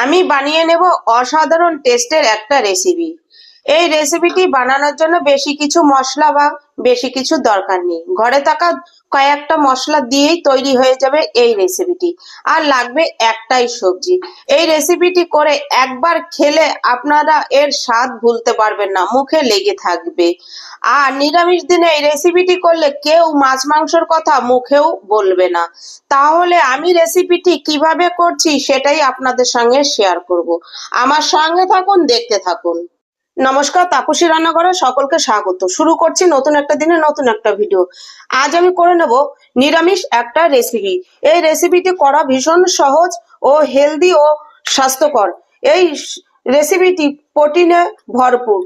আমি বানিয়ে নেব অসাধারণ টেস্টের একটা রেসিপি এই রেসিপিটি বানানোর জন্য বেশি কিছু মশলা বা বেশি কিছু দরকার নেই। ঘরে থাকা কয়েকটা মশলা দিয়েই তৈরি হয়ে যাবে এই রেসিপিটি আর লাগবে একটাই সবজি। এই রেসিপিটি করে একবার খেলে আপনারা এর স্বাদ ভুলতে পারবেন না, মুখে লেগে থাকবে। আর নিরামিষ দিনে এই রেসিপিটি করলে কেউ মাছ মাংসর কথা মুখেও বলবে না। তাহলে আমি রেসিপিটি কীভাবে করছি সেটাই আপনাদের সঙ্গে শেয়ার করব। আমার সঙ্গে থাকুন, দেখতে থাকুন। নমস্কার, তাপসী রান্নাঘরে সকলকে স্বাগত। শুরু করছি নতুন একটা দিনে নতুন একটা ভিডিও। আজ আমি করে নেব নিরামিষ একটা রেসিপি এই রেসিপিটি করা ভীষণ সহজ ও হেলদি ও স্বাস্থ্যকর। এই রেসিপিটি প্রোটিনে ভরপুর।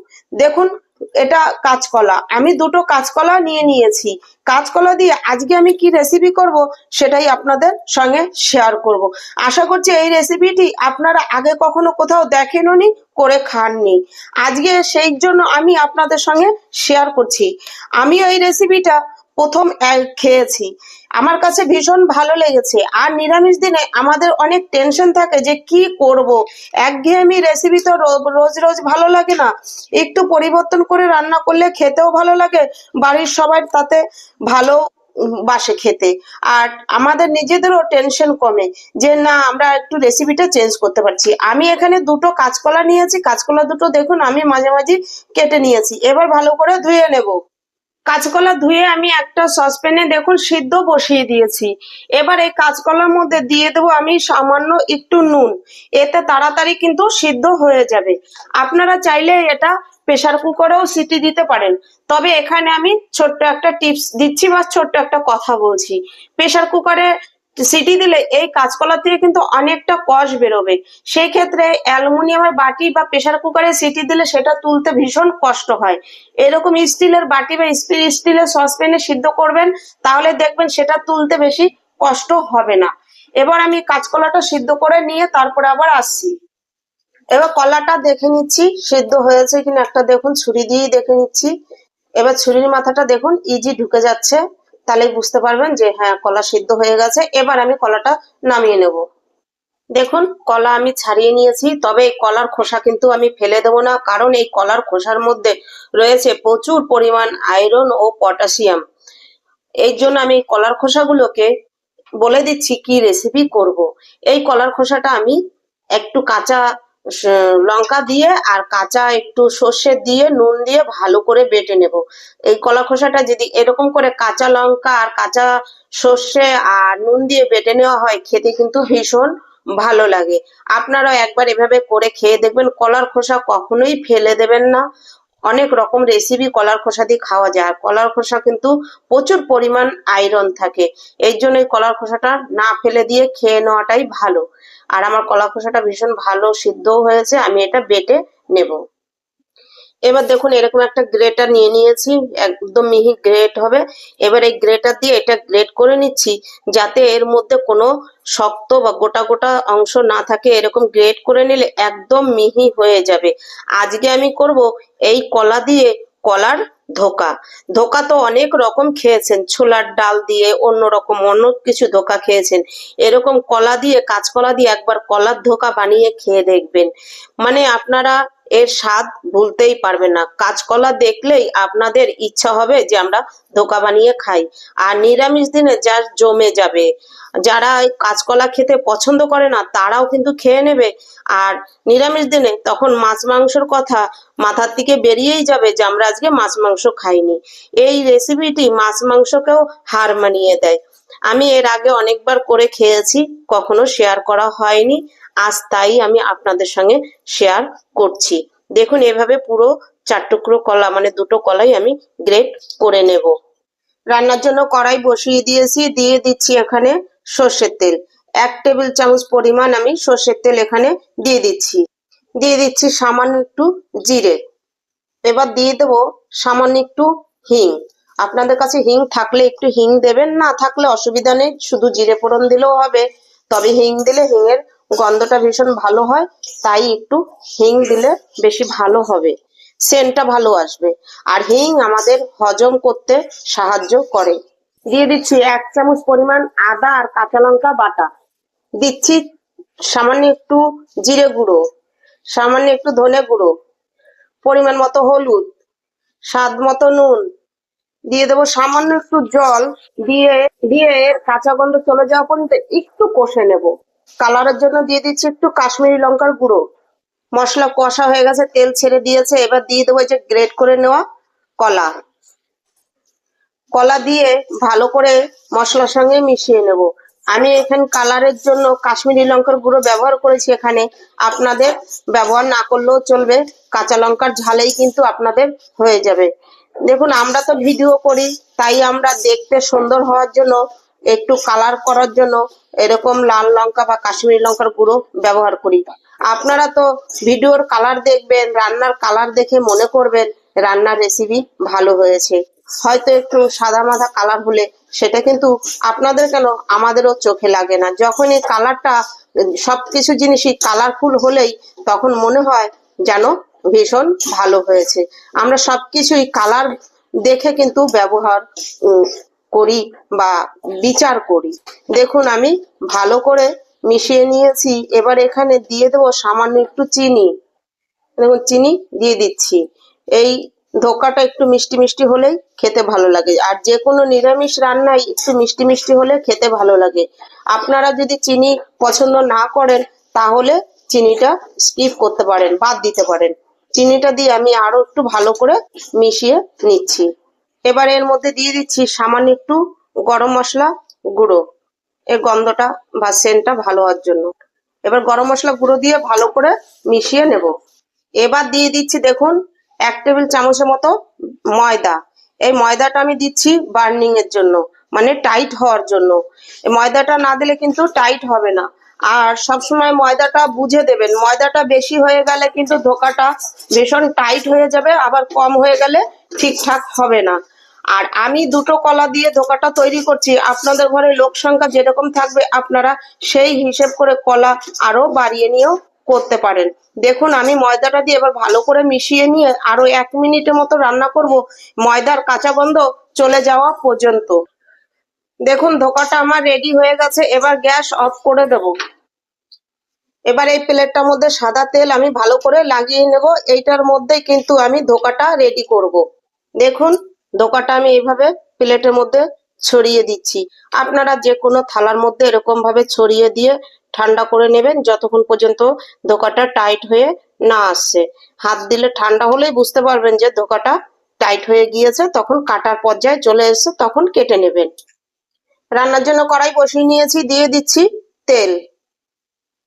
দেখুন এটা কাঁচকলা। আমি দুটো কাঁচকলা নিয়ে নিয়েছি। কাঁচকলা দিয়ে আজকে আমি কি রেসিপি করব সেটাই আপনাদের সঙ্গে শেয়ার করব। আশা করছি এই রেসিপিটি আপনারা আগে কখনো কোথাও দেখেননি, করে খাননি। আজকে সেই জন্য আমি আপনাদের সঙ্গে শেয়ার করছি। আমি এই রেসিপিটা প্রথম খেয়েছি। আমার কাছে ভীষণ ভালো লেগেছে। আর নিরামিষ দিনে আমাদের অনেক টেনশন থাকে যে কি করব? একঘেয়েমি রেসিপি তো রোজ রোজ ভালো লাগে না। একটু পরিবর্তন করে রান্না করলে খেতেও ভালো লাগে। বাড়ির সবাই তাতে ভালো বাসে খেতে। আর আমাদের নিজেদেরও টেনশন কমে যে না, আমরা একটু রেসিপিটা চেঞ্জ করতে পারছি। আমি এখানে দুটো কাঁচকলা নিয়েছি। কাঁচকলা দুটো দেখুন, আমি মাঝে মাঝে কেটে নিয়েছি। এবার ভালো করে ধুয়ে নেব। কাঁচকলা ধুয়ে আমি একটা সসপ্যানে দেখুন সিদ্ধ বসিয়ে দিয়েছি। এবার এই কাঁচকলার মধ্যে দিয়ে দেবো আমি সামান্য একটু নুন। এতে তাড়াতাড়ি কিন্তু সিদ্ধ হয়ে যাবে। আপনারা চাইলে এটা প্রেশার কুকারেও সিটি দিতে পারেন। তবে এখানে আমি ছোট্ট একটা টিপস দিচ্ছি বা ছোট্ট একটা কথা বলছি। প্রেশার কুকারে সিটি দিলে এই কাঁচকলা থেকে কিন্তু অনেকটা কষ বেরোবে। সেই ক্ষেত্রে অ্যালুমিনিয়ামের বাটি বা প্রেসার কুকারে সিটি দিলে সেটা তুলতে ভীষণ কষ্ট হয়। এরকম স্টিলের বাটি বা স্টিলের সসপ্যানে সিদ্ধ করবেন, তাহলে দেখবেন সেটা তুলতে বেশি কষ্ট হবে না। এবার আমি কাঁচকলাটা সিদ্ধ করে নিয়ে তারপরে আবার আসছি। এবার কলাটা দেখে নিচ্ছি, সিদ্ধ হয়েছে কিনা একটা দেখুন, ছুরি দিয়েই দেখে নিচ্ছি। এবার ছুরির মাথাটা দেখুন ইজি ঢুকে যাচ্ছে। তাহলেই বুঝতে পারবেন যে হ্যাঁ কলা সিদ্ধ হয়ে গেছে। এবার আমি কলাটা নামিয়ে নেব। দেখুন, কলা আমি ছাড়িয়ে নিয়েছি, তবে এই কলার খোসা কিন্তু আমি ফেলে দেবো না, কারণ এই কলার খোসার মধ্যে রয়েছে প্রচুর পরিমাণ আয়রন ও পটাশিয়াম। এই জন্য আমি কলার খোসাগুলোকে বলে দিচ্ছি কি রেসিপি করব। এই কলার খোসাটা আমি একটু কাঁচা লঙ্কা দিয়ে আর কাঁচা একটু সর্ষে দিয়ে নুন দিয়ে ভালো করে বেটে নেব। এই কলা খোসাটা যদি এরকম করে কাঁচা লঙ্কা আর কাঁচা সর্ষে আর নুন দিয়ে বেটে নেওয়া হয়, খেতে কিন্তু ভীষণ ভালো লাগে। আপনারাও একবার এভাবে করে খেয়ে দেখবেন কলার খোসা কখনোই ফেলে দেবেন না। অনেক রকম রেসিপি কলার খোসা দিয়ে খাওয়া যায়। আর কলার খোসা কিন্তু প্রচুর পরিমাণ আয়রন থাকে। এই জন্য এই কলার খোসাটা না ফেলে দিয়ে খেয়ে নেওয়াটাই ভালো। আর আমার কলা খোসাটা ভীষণ ভালো সিদ্ধও হয়েছে, আমি এটা বেটে নেব। এবার দেখুন এরকম একটা গ্রেটার নিয়ে নিয়েছি, একদম মিহি গ্রেট হবে। এবার এই গ্রেটার দিয়ে এটা গ্রেট করে নিচ্ছি যাতে এর মধ্যে কোনো শক্ত বা গোটা গোটা অংশ না থাকে। এরকম গ্রেট করে নিলে একদম মিহি হয়ে যাবে। আজকে আমি করব এই কলা দিয়ে কলার ধোকা। ধোকা তো অনেক রকম খেয়েছেন, ছোলার ডাল দিয়ে অন্য রকম অন্য কিছু ধোকা খেয়েছেন। এরকম কলা দিয়ে, কাঁচকলা দিয়ে একবার কলার ধোকা বানিয়ে খেয়ে দেখবেন। মানে আপনারা এর স্বাদ ভুলতেই পারবে না। কাঁচকলা দেখলেই আপনাদের ইচ্ছা হবে যে আমরা ধোকা বানিয়ে খাই। আর নিরামিষ দিনে যা জমে যাবে, যারা কাঁচকলা খেতে পছন্দ করে না, তারাও কিন্তু খেয়ে নেবে। আর নিরামিষ দিনে তখন মাছ মাংসর কথা মাথার থেকে বেরিয়েই যাবে যে আমরা আজকে মাছ মাংস খাইনি। এই রেসিপিটি মাছ মাংসকেও হার মানিয়ে দেয়। আমি এর আগে অনেকবার করে খেয়েছি, কখনো শেয়ার করা হয়নি। আজ তাই আমি আপনাদের সঙ্গে শেয়ার করছি। দেখুন, এভাবে পুরো চার টুকরো কলা মানে দুটো কলাই আমি গ্রেট করে নেব। রান্নার জন্য কড়াই বসিয়ে দিয়েছি, দিয়ে দিচ্ছি এখানে সর্ষের তেল। এক টেবিল চামচ পরিমাণ আমি সর্ষের তেল এখানে দিয়ে দিচ্ছি। দিয়ে দিচ্ছি সামান্য একটু জিরে। এবার দিয়ে দেবো সামান্য একটু হিং। আপনাদের কাছে হিং থাকলে একটু হিং দেবেন, না থাকলে অসুবিধা নেই। শুধু জিরে ফোড়ন দিলেও হবে। তবে হিং দিলে হিংয়ের গন্ধটা ভীষণ ভালো হয়, তাই একটু হিং দিলে বেশি ভালো হবে। সেন্টটা ভালো আসবে। আর হিং আমাদের হজম করতে সাহায্য করে। দিয়ে দিচ্ছি এক চামচ পরিমাণ আদা আর কাঁচা লঙ্কা বাটা। দিচ্ছি সামান্য একটু জিরে গুঁড়ো, সামান্য একটু ধনে গুঁড়ো, পরিমাণ মতো হলুদ, স্বাদ মতো নুন। দিয়ে দেবো সামান্য একটু জল। দিয়ে দিয়ে কাঁচা গন্ধ চলে যাওয়া পর্যন্ত একটু কষে নেব। কালারের জন্য দিয়ে দিচ্ছি একটু কাশ্মীরি লঙ্কার গুঁড়ো। মশলা কষা হয়ে গেছে, তেল ছেড়ে দিয়েছে, এবার দিয়ে দেবো যে গ্রেট করে নেওয়া কলা। কলা দিয়ে ভালো করে মশলার সঙ্গে মিশিয়ে নেব। আমি এখানে কালারের জন্য কাশ্মীরি লঙ্কার গুঁড়ো ব্যবহার করেছি এখানে। আপনাদের ব্যবহার না করলেও চলবে। কাঁচা লঙ্কার ঝালেই কিন্তু আপনাদের হয়ে যাবে। দেখুন, আমরা তো ভিডিও করি, তাই আমরা দেখতে সুন্দর হওয়ার জন্য একটু কালার করার জন্য এরকম লাল লঙ্কা বা কাশ্মীরি লঙ্কার গুঁড়ো ব্যবহার করি। আপনারা তো ভিডিওর কালার দেখবেন, রান্নার কালার দেখে মনে করবেন রান্নার রেসিপি ভালো হয়েছে। হয়তো একটু সাদা মাদা কালার হলে সেটা কিন্তু আপনাদের কেন আমাদেরও চোখে লাগে না। যখন এই কালারটা সবকিছু জিনিসই কালারফুল হলেই তখন মনে হয় যেন ভীষণ ভালো হয়েছে। আমরা সবকিছুই কালার দেখে কিন্তু ব্যবহার করি বা বিচার করি। দেখুন, আমি ভালো করে মিশিয়ে নিয়েছি। এবার এখানে দিয়ে দেবো সামান্য একটু চিনি। দেখুন, চিনি দিয়ে দিচ্ছি। এই ধোকাটা একটু মিষ্টি মিষ্টি হলেই খেতে ভালো লাগে। আর যে কোনো নিরামিষ রান্নায় একটু মিষ্টি মিষ্টি হলে খেতে ভালো লাগে। আপনারা যদি চিনি পছন্দ না করেন, তাহলে চিনিটা স্কিপ করতে পারেন, বাদ দিতে পারেন। চিনিটা দিয়ে আমি আরও একটু ভালো করে মিশিয়ে নিচ্ছি। এবার এর মধ্যে দিয়ে দিচ্ছি সামান্য একটু গরম মশলা গুঁড়ো। এর গন্ধটা বা সেন্টটা ভালো হওয়ার জন্য। এবার গরম মশলা গুঁড়ো দিয়ে ভালো করে মিশিয়ে নেব। এবার দিয়ে দিচ্ছি দেখুন, এক টেবিল চামচের মতো ময়দা। এই ময়দাটা আমি দিচ্ছি বার্নিং এর জন্য মানে টাইট হওয়ার জন্য। ময়দাটা না দিলে কিন্তু টাইট হবে না। আর সবসময় ময়দাটা বুঝে দেবেন, ময়দাটা বেশি হয়ে গেলে কিন্তু ধোকাটা ভীষণ টাইট হয়ে যাবে, আবার কম হয়ে গেলে ঠিকঠাক হবে না। আর আমি দুটো কলা দিয়ে ধোকাটা তৈরি করছি। আপনাদের ঘরে লোক সংখ্যা যেরকম থাকবে, আপনারা সেই হিসেব করে কলা আরও বাড়িয়ে নিয়েও করতে পারেন। দেখুন, আমি ময়দাটা দিয়ে এবার ভালো করে মিশিয়ে নিয়ে আরও এক মিনিটের মতো রান্না করব। ময়দার কাঁচা গন্ধ চলে যাওয়া পর্যন্ত। দেখুন, ধোকাটা আমার রেডি হয়ে গেছে। এবার গ্যাস অফ করে দেব। এবার এই প্লেটটার মধ্যে সাদা তেল আমি ভালো করে লাগিয়ে নেব। এইটার মধ্যে কিন্তু আমি ধোকাটা রেডি করব। দেখুন ধোকাটা আমি এইভাবে প্লেটের মধ্যে ছড়িয়ে দিচ্ছি। আপনারা যে কোনো থালার মধ্যে এরকম ভাবে ছড়িয়ে দিয়ে ঠান্ডা করে নেবেন যতক্ষণ পর্যন্ত ধোকাটা টাইট হয়ে না আসছে। হাত দিলে ঠান্ডা হলেই বুঝতে পারবেন যে ধোকাটা টাইট হয়ে গিয়েছে, তখন কাটার পর্যায়ে চলে এসেছে তখন কেটে নেবেন। রান্নার জন্য কড়াই বসিয়ে নিয়েছি, দিয়ে দিচ্ছি তেল।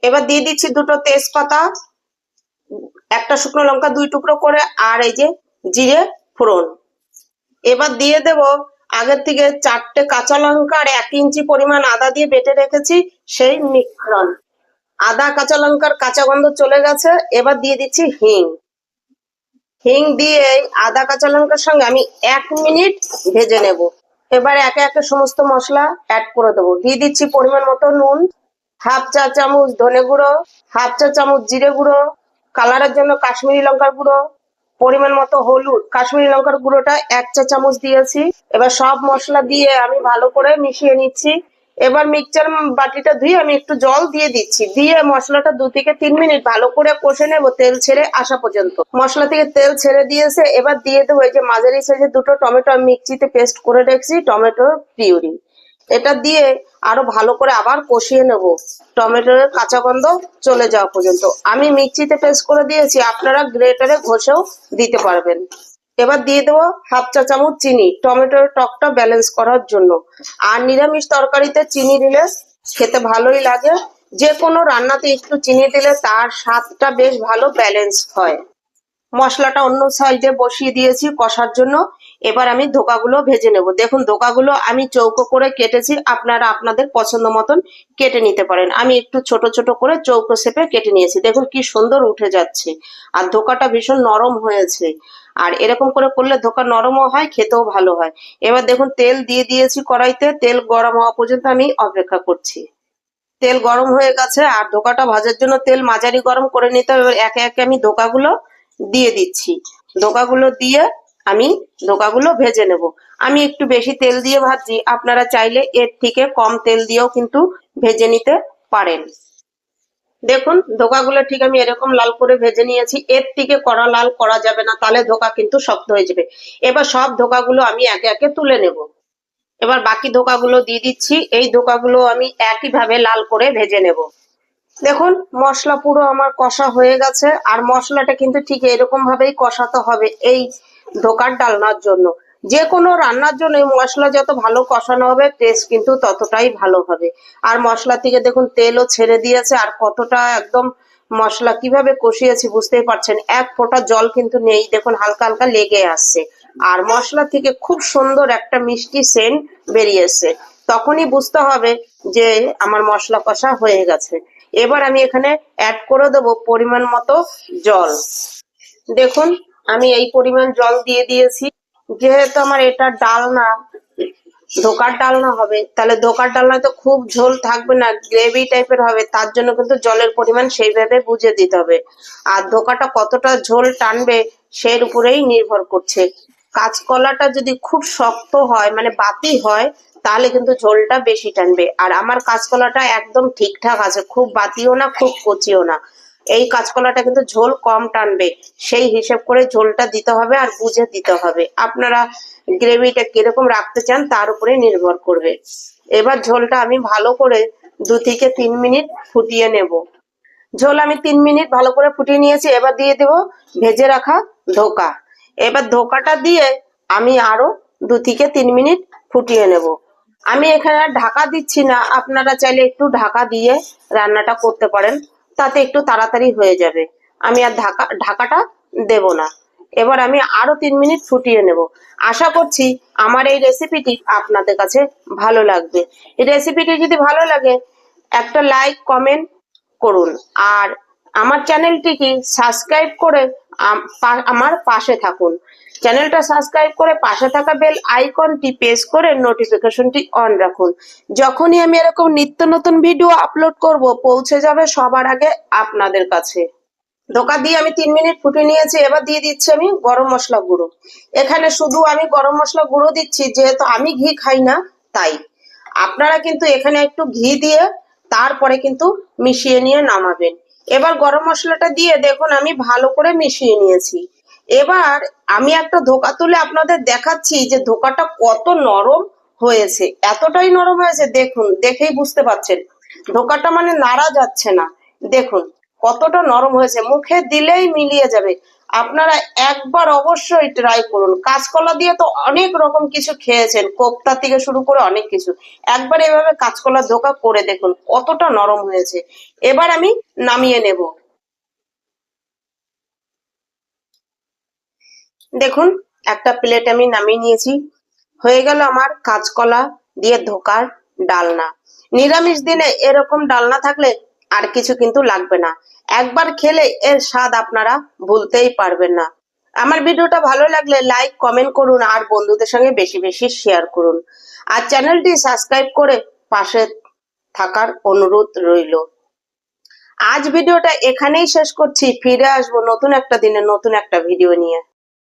এবার দিয়ে দিচ্ছি দুটো তেজপাতা, একটা শুকনো লঙ্কা দুই টুকরো করে, আর এই যে জিরে ফোড়ন। এবার দিয়ে দেব আগের থেকে চারটে কাঁচা লঙ্কা আর এক ইঞ্চি পরিমাণ আদা দিয়ে বেটে রেখেছি, সেই মিশ্রণ। আদা, কাঁচা লঙ্কার কাঁচা গন্ধ চলে গেছে, এবার দিয়ে দিচ্ছি হিং। হিং দিয়ে আদা, কাঁচা লঙ্কার সঙ্গে আমি এক মিনিট ভেজে নেব। এবার একে একে সমস্ত মশলা অ্যাড করে দেবো। দিয়ে দিচ্ছি পরিমাণ মতো নুন, হাফ চা চামচ ধনে গুঁড়ো, হাফ চা চামচ জিরে গুঁড়ো কালারের জন্য কাশ্মীরি লঙ্কার গুঁড়ো পরিমাণ মতো হলুদ, কাশ্মীরি লঙ্কার গুঁড়োটা এক চা চামচ দিয়েছি। এবার সব মশলা দিয়ে আমি ভালো করে মিশিয়ে নিচ্ছি। এবার মিক্সচার বাটিটা ধুয়ে আমি একটু জল দিয়ে দিচ্ছি। দিয়ে মশলাটা দু থেকে তিন মিনিট ভালো করে কষে নেব তেল ছেড়ে আসা পর্যন্ত। মশলা থেকে তেল ছেড়ে দিয়েছে, এবার দিয়ে দেবো এই যে মাঝারি সাইজের দুটো টমেটো আমি মিক্সিতে পেস্ট করে রেখেছি, টমেটোর পিউরি। এটা দিয়ে আরও ভালো করে আবার কষিয়ে নেব। টমেটোর কাঁচা গন্ধ চলে যাওয়া পর্যন্ত। আমি মিক্সিতে পেস্ট করে দিয়েছি, আপনারা গ্রেটারে ঘষেও দিতে পারবেন। এবার দিয়ে দেবো হাফ চা চামচ চিনি, টমেটোর টকটা ব্যালেন্স করার জন্য। আর নিরামিষ তরকারিতে চিনি দিলে খেতে ভালোই লাগে। যে কোনো রান্নাতে একটু চিনি দিলে তার স্বাদটা বেশ ভালো ব্যালেন্স হয়। মশলাটা অন্য সাইডে বসিয়ে দিয়েছি কষার জন্য। এবার আমি ধোকাগুলো ভেজে নেব। দেখুন, ধোকাগুলো আমি চৌকো করে কেটেছি। আপনারা আপনাদের পছন্দ মতন কেটে নিতে পারেন। আমি একটু ছোট ছোট করে চৌকো শেপে কেটে নিয়েছি। দেখুন কি সুন্দর উঠে যাচ্ছে। আর ধোকাটা ভীষণ নরম হয়েছে। আর এরকম করে করলে ধোকা নরমও হয়, খেতেও ভালো হয়। এবার দেখুন, তেল দিয়ে দিয়েছি কড়াইতে। তেল গরম হওয়া পর্যন্ত আমি অপেক্ষা করছি। তেল গরম হয়ে গেছে। আর ধোকাটা ভাজার জন্য তেল মাঝারি গরম করে নিতে হবে। একে একে আমি ধোকাগুলো দিয়ে দিচ্ছি। ধোকাগুলো দিয়ে আমি ধোকাগুলো ভেজে নেব। আমি একটু বেশি তেল দিয়ে ভাজছি। আপনারা চাইলে এর থেকে কম তেল দিয়েও কিন্তু ভেজে নিতে পারেন। দেখুন ধোকাগুলো ঠিক আমি এরকম লাল করে ভেজে নিয়েছি। এর থেকে কড়া লাল করা যাবে না, তাহলে ধোকা কিন্তু শক্ত হয়ে যাবে। এবার সব ধোকাগুলো আমি একে একে তুলে নেব। এবার বাকি ধোকাগুলো দিয়ে দিচ্ছি। এই ধোকাগুলো আমি একইভাবে লাল করে ভেজে নেব। দেখুন, মশলা পুরো আমার কষা হয়ে গেছে, আর মশলাটা কিন্তু ঠিক এরকম ভাবেই কষাতে হবে এই ধোকার ডালনার জন্য। যে কোনো রান্নার জন্য মশলা যত ভালো কষানো হবে টেস্ট কিন্তু ততটাই ভালো হবে। আর মশলা থেকে দেখুন, তেলও ছেড়ে দিয়েছে, আর কতটা একদম মশলা কীভাবে কষিয়েছি বুঝতেই পারছেন, এক ফোঁটা জল কিন্তু নেই, দেখুন হালকা হালকা লেগে আসছে। আর মশলা থেকে খুব সুন্দর একটা মিষ্টি সেন্ট বেরিয়েছে। তখনই বুঝতে হবে যে আমার মশলা কষা হয়ে গেছে। এবার আমি এখানে অ্যাড করে দেবো পরিমাণ মতো জল। দেখুন, আমি এই পরিমাণ জল দিয়ে দিয়েছি। যেহেতু আমার এটা ডালনা, ধোকার ডালনা হবে, তাহলে ধোকার ডালনা তো খুব ঝোল থাকবে না, গ্রেভি টাইপের হবে, তার জন্য কিন্তু জলের পরিমাণ সেইভাবে বুঝে দিতে হবে। আর ধোকাটা কতটা ঝোল টানবে সেই উপরেই নির্ভর করছে। কাঁচকলাটা যদি খুব শক্ত হয় মানে বাতি হয়, তাহলে কিন্তু ঝোলটা বেশি টানবে। আর আমার কাঁচকলাটা একদম ঠিকঠাক আছে, খুব বাতিও না, খুব কচিও না। এই কাঁচকলাটা কিন্তু ঝোল কম টানবে, সেই হিসেব করে ঝোলটা দিতে হবে আর বুঝে দিতে হবে। আপনারা গ্রেভিটা কীরকম রাখতে চান, তার উপরে নির্ভর করবে। এবার ঝোলটা আমি ভালো করে দু থেকে তিন মিনিট ফুটিয়ে নেব। ঝোল আমি তিন মিনিট ভালো করে ফুটিয়ে নিয়েছি, এবার দিয়ে দেব ভেজে রাখা ধোকা। এবার ধোকাটা দিয়ে আমি আরও দু থেকে তিন মিনিট ফুটিয়ে নেব। আমি এখানে ঢাকা দিচ্ছি না, আপনারা চাইলে একটু ঢাকা দিয়ে রান্নাটা করতে পারেন, তাতে একটু তাড়াতাড়ি হয়ে যাবে। আমি আর ঢাকা, ঢাকাটা দেব না। এবার আমি আরও তিন মিনিট ফুটিয়ে নেব। আশা করছি আমার এই রেসিপিটি আপনাদের কাছে ভালো লাগবে। এই রেসিপিটি যদি ভালো লাগে, একটা লাইক, কমেন্ট করুন। আর আমার চ্যানেলটিকে সাবস্ক্রাইব করে আমার পাশে থাকুন। চ্যানেলটা সাবস্ক্রাইব করে পাশে থাকা বেল আইকনটি প্রেস করে নোটিফিকেশনটি অন রাখুন। যখনই আমি এরকম নিত্য নতুন ভিডিও আপলোড করব, পৌঁছে যাবে সবার আগে আপনাদের কাছে। ধোকা দিয়ে আমি তিন মিনিট ফুটে নিয়েছি, এবার দিয়ে দিচ্ছি আমি গরম মশলা গুঁড়ো। এখানে শুধু আমি গরম মশলা গুঁড়ো দিচ্ছি, যেহেতু আমি ঘি খাই না, তাই। আপনারা কিন্তু এখানে একটু ঘি দিয়ে তারপরে কিন্তু মিশিয়ে নিয়ে নামাবেন। এবার গরম মশলাটা দিয়ে দেখুন, আমি ভালো করে মিশিয়ে নিয়েছি। এবার আমি একটা ধোকা তুলে আপনাদের দেখাচ্ছি যে ধোকাটা কত নরম হয়েছে। এতটাই নরম হয়েছে, দেখুন, দেখেই বুঝতে পারছেন। ধোকাটা মানে নাড়া যাচ্ছে না। দেখুন, কতটা নরম হয়েছে। মুখে দিলেই মিলিয়ে যাবে। আপনারা একবার অবশ্যই ট্রাই করুন। কাঁচকলা দিয়ে তো অনেক রকম কিছু খেয়েছেন। কোপ্তা থেকে শুরু করে অনেক কিছু। একবার এভাবে কাঁচকলা ধোকা করে দেখুন, কতটা নরম হয়েছে। এবার আমি নামিয়ে নেব। দেখুন, একটা প্লেট আমি নামিয়ে নিয়েছি। হয়ে গেল আমার কাঁচকলা দিয়ে ধোকার ডালনা। নিরামিষ দিনে এরকম ডালনা থাকলে আর কিছু কিন্তু লাগবে না। একবার খেলে এর স্বাদ আপনারা ভুলতেই পারবেন না। আমার ভিডিওটা ভালো লাগলে লাইক কমেন্ট করুন আর বন্ধুদের সঙ্গে বেশি বেশি শেয়ার করুন। আর চ্যানেলটি সাবস্ক্রাইব করে পাশে থাকার অনুরোধ রইল। আজ ভিডিওটা এখানেই শেষ করছি। ফিরে আসব নতুন একটা দিনে নতুন একটা ভিডিও নিয়ে।